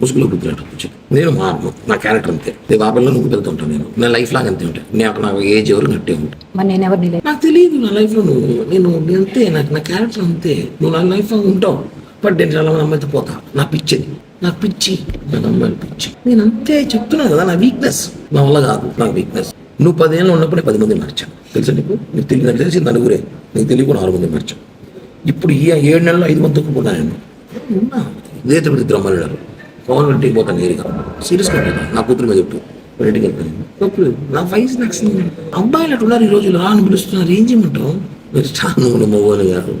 ముసుగులో బుద్ధినట్టు వచ్చి నేను మారను నా క్యారెక్టర్ అంతే. ఆ పిల్లలు నువ్వు వెళ్తుంటాను నేను. నా లైఫ్ లాగా అంతే ఉంటాయి. నేను నాకు ఏజ్ ఎవరు నట్టే ఉంటాయి నేను నాకు తెలియదు నా లైఫ్లో నువ్వు. నేను నేను అంతే నాకు నా క్యారెక్టర్ అంతే. నువ్వు నా లైఫ్లో ఉంటావు. బట్ నేను చాలా మంది అమ్మాయితో పోతా. నా పిచ్చిది. నాకు పిచ్చి. నాకు అమ్మాయిలు పిచ్చి. నేను అంతే చెప్తున్నాను కదా నా వీక్నెస్ నా వల్ల కాదు నా వీక్నెస్ నువ్వు పదేళ్ళు ఉన్నప్పుడు నేను పది మంది మార్చాను తెలుసా నీకు? నీకు తెలియదు నాకు తెలిసి నలుగురే. నీకు తెలియకుండా ఆరు మంది మార్చాను ఇప్పుడు ఈ ఏడు నెలలు ఐదు మంది తొక్కున్నా నేను ఇదే తిరుపతి పవన్ ఇంటికి పోతాను నేరుగా సీరియస్గా నా కూతురు మీద చెప్పు. వాళ్ళ ఇంటికి వెళ్తాను. తప్పులేదు నా వయసు నాకు అబ్బాయిలు అటు ఉన్నారు ఈ రోజులు రా అని పిలుస్తున్నారు. ఏం చేయమంటావు? మీరు చాలా మగవాళ్ళు గారు.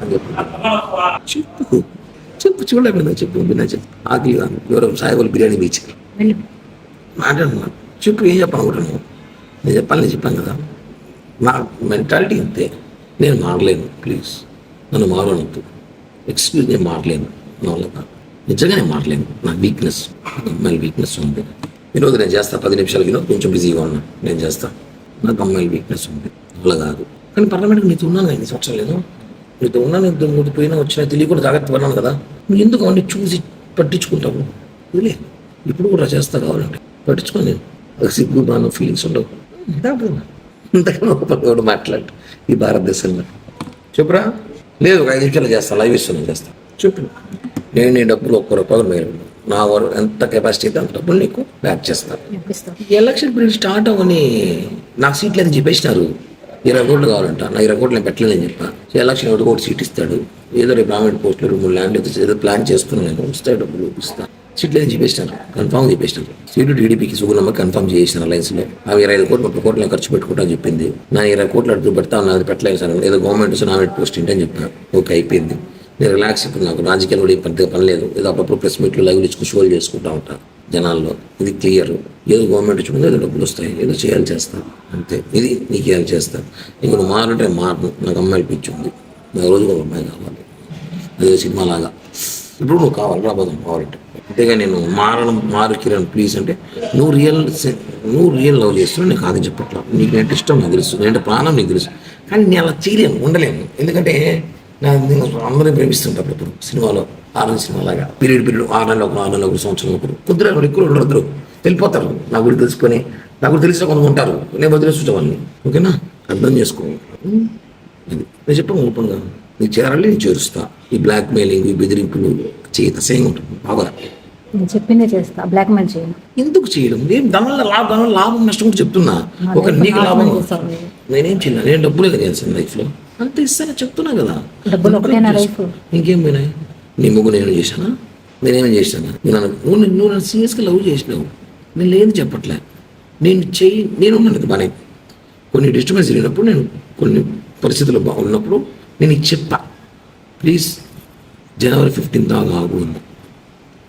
అని చెప్పు. చెప్పు. చెప్పు. చూడలేకపోయిందా చెప్పు. విన్నా చెప్పు. ఆకలి ఎవరో సాయిబాబు బిర్యానీ బీచ్. మాట్లాడుతున్నా చెప్పు. ఏం చెప్పనుకుంటున్నావు నేను చెప్పాలి నేను చెప్పాను కదా. నా మెంటాలిటీ అంతే. నేను మారలేను. ప్లీజ్ నన్ను మారనొద్దు. ఎక్స్క్యూజ్ నేను మారలేను. నా వల్ల కాదు. నిజంగా నేను మారలేను నా వీక్నెస్ అమ్మాయిల వీక్నెస్ ఉంది. ఈరోజు నేను చేస్తా పది నిమిషాలు వినోద్ కొంచెం బిజీగా ఉన్నా. నేను చేస్తా. నాకు అమ్మాయిల వీక్నెస్ ఉంది. అలా కాదు. కానీ పర్లమెంట్కి నీతో ఉన్నాను ఎన్ని సంవత్సరాలు లేదు. నీతో ఉన్నాను ఇంత ముందు పోయినా వచ్చినా తెలియకుండా జాగ్రత్త పడినాను కదా. నువ్వు ఎందుకు అవన్నీ చూసి పట్టించుకుంటావు? వదిలే. ఇప్పుడు కూడా చేస్తా కావాలంటే. పట్టించుకోను నేను. అది సిగ్గు బాను ఫీలింగ్స్ ఉండవు. ఇంతకన్నా ఒక పని కూడా మాట్లాడు. ఈ భారతదేశంలో. చెప్పురా? లేదు ఒక ఐదు నిమిషాలు చేస్తా. లైవ్ ఇస్తున్నాను చేస్తా. చెప్పు. నేను నీ డబ్బులు ఒక్క రూపాయలు మేలు నా వరకు ఎంత కెపాసిటీ అయితే అంత డబ్బులు నీకు బ్యాక్ చేస్తాను ఎలక్షన్ పీరియడ్ స్టార్ట్ అవ్వని నాకు సీట్లు అయితే చెప్పేసినారు. ఇరవై కోట్లు కావాలంట. నా ఇరవై కోట్లు నేను పెట్టలేదని చెప్పా. సో ఎలక్షన్ ఒకటి ఒకటి సీట్ ఇస్తాడు. ఏదో రేపు ప్రామినెంట్ పోస్టులు రెండు మూడు ల్యాండ్ ఏదో ప్లాన్ చేస్తున్నాను నేను. వస్తాయి డబ్బులు ఇస్తాను సీట్లు ఏదో చెప్పేసినారు. కన్ఫామ్ చెప్పేసినారు. సీటు టీడీపీకి సుగుణమ్మ కన్ఫామ్ చేసిన అలయన్స్లో అవి ఇరవై ఐదు కోట్లు ముప్పై కోట్లు ఖర్చు పెట్టుకుంటా అని చెప్పింది. నా ఇరవై కోట్లు అడుగు పెడతా నాది పెట్టలేదు సార్. ఏదో గవర్నమెంట్ నామినేట్ పోస్ట్ ఏంటి అని చెప్పాను ఓకే అయిపోయింది. నేను రిలాక్స్ ఇప్పుడు నాకు రాజకీయాలు కూడా పెద్దగా పని లేదు. ఏదో అప్పుడప్పుడు ప్రెస్ మీట్లు లైవ్ ఇచ్చుకుని షోలు చేసుకుంటా ఉంటాను జనాల్లో. ఇది క్లియర్ ఏదో గవర్నమెంట్ ఇచ్చుకుంటే ఏదో డబ్బులు వస్తాయి. ఏదో చేయాలి చేస్తాను అంతే. ఇది నీకు ఏం చేస్తాను ఇంక నువ్వు మారంటే మారను. నాకు అమ్మాయిలు పిచ్చి ఉంది. నాకు రోజు ఒక అమ్మాయి కావాలి. అదే సినిమా లాగా. ఇప్పుడు నువ్వు కావాలి. రాబోదాం కావాలంటే. అంతేగా నేను మారడం మారు కిరణ్ ప్లీజ్ అంటే నువ్వు రియల్ నువ్వు రియల్ లవ్ చేస్తున్నావు. నీకు అది చెప్పట్లా. నీకు నేను ఇష్టం? నాకు తెలుసు. నేను ప్రాణం? నీకు తెలుసు. కానీ నేను అలా చేయలేను. ఉండలేను. ఎందుకంటే నేను అందరినీ ప్రేమిస్తుంటా అప్పుడు సినిమాలో ఆరు సినిమా లాగా పీరియడ్ పీరియడ్ ఆరు నెలలు ఒకరు ఆరు నెలలు ఒకరు సంవత్సరం ఒకరు. కుదిరే ఎక్కువ ఉండరు. వెళ్ళిపోతారు. నా గురించి తెలుసుకొని నా గురించి తెలిసిన కొంతమంది ఉంటారు. నేను వదిలేస్తుంటా వాళ్ళని. ఓకేనా? అర్థం చేసుకో. అది నేను చెప్పాను ఓపెన్గా. నీకు చేరాలి నేను చేరుస్తా. ఈ బ్లాక్ మెయిలింగ్ ఈ బెదిరింపులు చేత సేమ్ ఉంటుంది. బాగా. నేను చెప్పిందే చేస్తా. బ్లాక్మెయిల్ చేయను. ఎందుకు చేయడం? దానివల్ల లాభం దానివల్ల లాభం నష్టం కూడా చెప్తున్నా. నా ఒక నీకు లాభం. నేనేం చేయను? నేను డబ్బులే కదా లైఫ్లో. అంత ఇస్తానని చెప్తున్నా కదా. ఇంకేం పోయినాయి? నీ ముగ్గు నేను చేశానా? నేనేం చేశాను? నేను నువ్వు నువ్వు నన్ను సీరియస్గా లవ్ చేసినావు. నేను లేదు చెప్పట్లే. నేను చెయ్యి నేను ఉన్నాను బాగానే కొన్ని డిస్టర్బెన్స్ జరిగినప్పుడు నేను కొన్ని పరిస్థితులు బాగున్నప్పుడు నేను ఇది చెప్పా. ప్లీజ్ జనవరి ఫిఫ్టీన్త్ దాకా ఆగు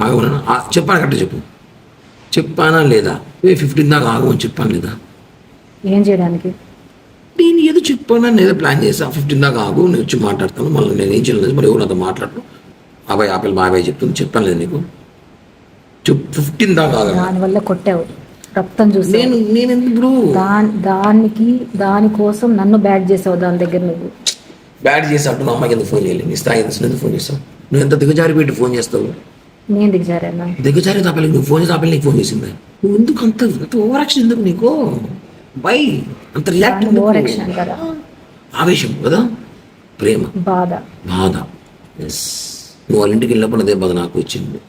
ఆగమన్నా చెప్పాను కరెక్ట్ చెప్పు. చెప్పానా లేదా? ఫిఫ్టీన్ దాకా ఆగు అని చెప్పాను లేదా? ఏం చేయడానికి? నేను ఏదో చెప్పాను? నేను ఏదో ప్లాన్ చేసా ఫిఫ్టీన్ దాకా ఆగు నేను వచ్చి మాట్లాడతాను. మళ్ళీ నేను ఏం చేయలేదు. మరి ఎవరు మాట్లాడను అబ్బాయి ఆపిల్ బాబాయ్ చెప్తుంది. చెప్పాను లేదు నీకు. ఫిఫ్టీన్ దాకా దానివల్ల కొట్టావు. రక్తం చూసి నేను నేను ఇప్పుడు? దాని దానికి దానికోసం నన్ను బ్యాడ్ చేసావు. దాని దగ్గర నువ్వు. బ్యాడ్ చేసి నా అమ్మాయికి ఎందుకు ఫోన్ చేయాలి నీ స్థాయి ఎందుకు? ఫోన్ చేస్తావు నువ్వు ఎంత దిగజారి పెట్టి ఫోన్ చేస్తావు? నేను దిగజారానా? దిగజారి తాపలి నువ్వు ఫోన్ చేసి ఆపలి నీకు ఫోన్ చేసింది? నువ్వు ఎందుకు అంత అంత ఓవర్ యాక్షన్ ఎందుకు నీకు? బై అంత రియాక్ట్ ఆవేశం కదా? ప్రేమ. బాధ. బాధ. ఎస్ నువ్వు వాళ్ళ ఇంటికి వెళ్ళినప్పుడు అదే బాధ నాకు వచ్చింది.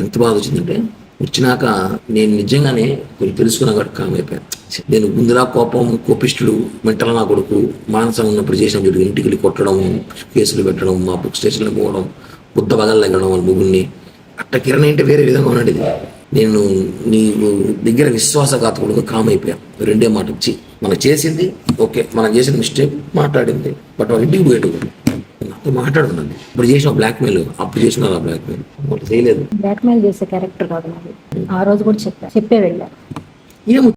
ఎంత బాధ వచ్చిందంటే వచ్చినాక నేను నిజంగానే కొంచెం తెలుసుకున్నా కూడా కామ్ అయిపోయాను నేను ముందులా కోపం కోపిష్టుడు మెంటల్ నా కొడుకు మానసం ఉన్నప్పుడు చేసిన చూడు ఇంటికి వెళ్ళి కొట్టడం కేసులు పెట్టడం మా బుక్ స్టేషన్లో పోవడం బుద్ధ బదలు తగ్గడం వాళ్ళ ముగ్గురిని. అట్ట కిరణ్ అంటే వేరే విధంగా ఉన్నది నేను నీకు దగ్గర విశ్వాసఘాతకుడుగా కామ్ అయిపోయా రెండే మాట ఇచ్చి మనం చేసింది ఓకే మనం చేసిన మిస్టేక్ మాట్లాడింది. బట్ వాళ్ళ ఇంటికి పోయేటప్పుడు నాతో మాట్లాడున్నది ఇప్పుడు చేసిన బ్లాక్మెయిల్ అప్పుడు చేసిన బ్లాక్మెయిల్ చేయలేదు. బ్లాక్మెయిల్ చేసే క్యారెక్టర్ కాదు ఆ రోజు కూడా చెప్పా. చెప్పే వెళ్ళా. ఏమో